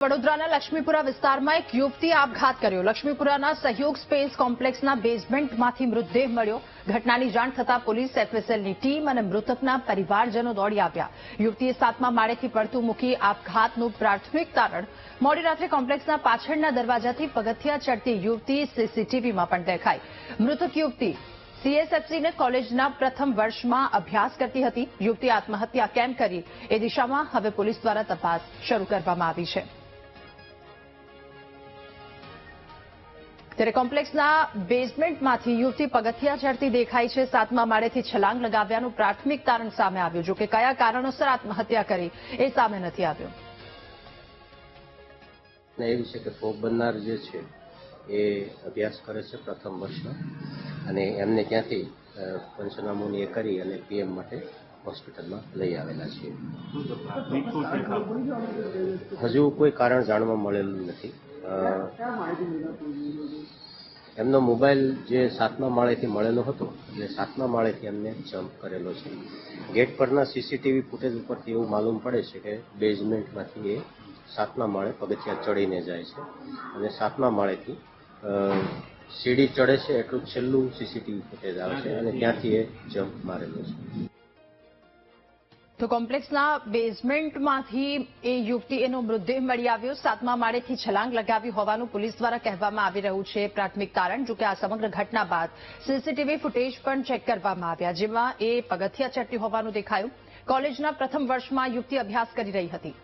વડોદરાના લક્ષ્મીપુરા વિસ્તારમાં એક યુવતી આપઘાત કર્યો. લક્ષ્મીપુરાના સહયોગ સ્પેસ કોમ્પ્લેક્સના બેઝમેન્ટમાંથી મૃતદેહ મળ્યો. ઘટનાની જાણ થતાં પોલીસ એફએસએલની ટીમ અને મૃતકના પરિવારજનો દોડી આવ્યા. યુવતીએ સાતમા માળેથી પડતું મૂકી આપઘાતનું પ્રાથમિક તારણ મોડી રાત્રે કોમ્પ્લેક્સના પાછળના દરવાજાથી પગથિયા ચડતી યુવતી સીસીટીવીમાં પણ દેખાઈ. મૃતક યુવતી સીએસએફસીને કોલેજના પ્રથમ વર્ષમાં અભ્યાસ કરતી હતી. યુવતી આત્મહત્યા કેમ કરી? એ દિશામાં હવે પોલીસ દ્વારા તપાસ શરૂ કરવામાં આવી છે. ત્યારે કોમ્પ્લેક્સના બેઝમેન્ટમાંથી યુવતી પગથિયા ચડતી દેખાઈ છે. સાતમા માળેથી છલાંગ લગાવ્યાનું પ્રાથમિક તારણ સામે આવ્યું. જોકે કયા કારણોસર આત્મહત્યા કરી એ સામે નથી આવ્યું. એવી છે કે ભોગ બનનાર જે છે એ અભ્યાસ કરે છે પ્રથમ વર્ષમાં અને એમને ત્યાંથી પંચનામુની પંચનામું એ કરી અને પીએમ માટે હોસ્પિટલમાં લઈ આવેલા છીએ હજુ કોઈ કારણ જાણવા મળેલું નથી. એમનો મોબાઈલ જે સાતમા માળેથી મળેલો હતો, એટલે સાતમા માળેથી એમને જમ્પ કરેલો છે. ગેટ પરના સીસીટીવી ફૂટેજ ઉપરથી એવું માલુમ પડે છે કે બેઝમેન્ટમાંથી એ સાતમા માળે પગથિયા ચડીને જાય છે. અને સાતમા માળેથી સીડી ચડે છે એટલું છેલ્લું સીસીટીવી ફૂટેજ આવે છે અને ત્યાંથી એ જમ્પ મારેલો છે. તો કોમ્પ્લેક્સના બેઝમેન્ટમાંથી એ યુવતી એનો મૃતદેહ મળી આવ્યો. સાતમા માળેથી છલાંગ લગાવી હોવાનું પોલીસ દ્વારા કહેવામાં આવી રહ્યું છે. પ્રાથમિક કારણ, જોકે આ સમગ્ર ઘટના બાદ સીસીટીવી ફૂટેજ પણ ચેક કરવામાં આવ્યા, જેમાં એ પગથિયા ચડતી હોવાનું દેખાયું. કોલેજના પ્રથમ વર્ષમાં યુવતી અભ્યાસ કરી રહી હતી.